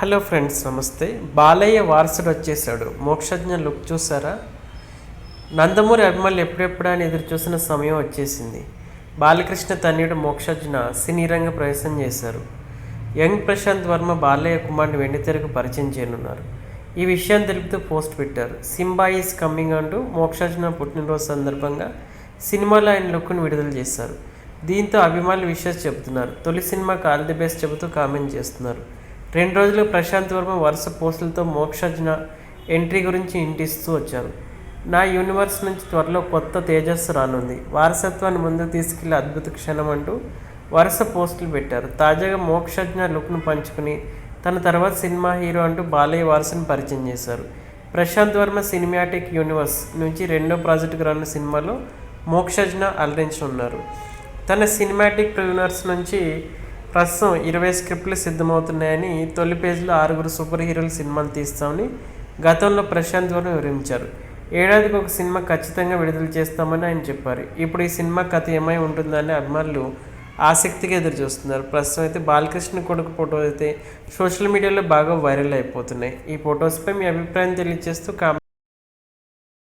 Hello friends నమస్తే. బాలయ్య వారసుడు వచ్చేసాడు మోక్షజ్ఞ లుక్ చూసారా నందమూరి అభిమానులు ఎప్పుడెప్పుడా అని ఎదురు చూసిన సమయం వచ్చేసింది. బాలకృష్ణ తనయుడు మోక్షజ్ఞ సినీ రంగ ప్రవేశం చేశారు. యంగ్ ప్రశాంత్ వర్మ బాలయ్య కుమార్ని వెండితెరకు పరిచయం చేయనున్నారు. ఈ విషయాన్ని తెలుపుతూ పోస్ట్ పెట్టారు. సింబా ఈస్ కమ్మింగ్ అంటూ మోక్షజ్ఞ పుట్టినరోజు సందర్భంగా సినిమాలో ఆయన లుక్ను విడుదల చేశారు. దీంతో అభిమానులు విషయాలు చెబుతున్నారు. తొలి సినిమాకు ఆల్ ది బెస్ట్ చెబుతూ కామెంట్ చేస్తున్నారు. రెండు రోజులు ప్రశాంత్ వర్మ వరుస పోస్టులతో మోక్షజ్ఞ ఎంట్రీ గురించి ఇంటిస్తూ వచ్చారు. నా యూనివర్స్ నుంచి త్వరలో కొత్త తేజస్సు రానుంది. వారసత్వాన్ని ముందుకు తీసుకెళ్ళే అద్భుత క్షణం అంటూ వరుస పోస్టులు పెట్టారు. తాజాగా మోక్షజ్ఞ లుక్ను పంచుకుని తన తర్వాత సినిమా హీరో అంటూ బాలయ్య వారసుని పరిచయం చేశారు. ప్రశాంత్ వర్మ సినిమాటిక్ యూనివర్స్ నుంచి రెండో ప్రాజెక్టుకు రానున్న సినిమాలో మోక్షజ్ఞ అలరించనున్నారు. తన సినిమాటిక్ యూనివర్స్ నుంచి ప్రస్తుతం ఇరవై స్క్రిప్ట్లు సిద్ధమవుతున్నాయని తొలి పేజీలో ఆరుగురు సూపర్ హీరోలు సినిమాలు తీస్తామని గతంలో ప్రశాంత్ వర్మ వివరించారు. ఏడాదికి ఒక సినిమా ఖచ్చితంగా విడుదల చేస్తామని ఆయన చెప్పారు. ఇప్పుడు ఈ సినిమా కథ ఏమై ఉంటుందని అభిమానులు ఆసక్తిగా ఎదురు చూస్తున్నారు ప్రస్తుతం అయితే బాలకృష్ణ కొడుకు ఫోటో అయితే సోషల్ మీడియాలో బాగా వైరల్ అయిపోతున్నాయి. ఈ ఫొటోస్పై మీ అభిప్రాయం తెలియజేస్తూ కామెంట్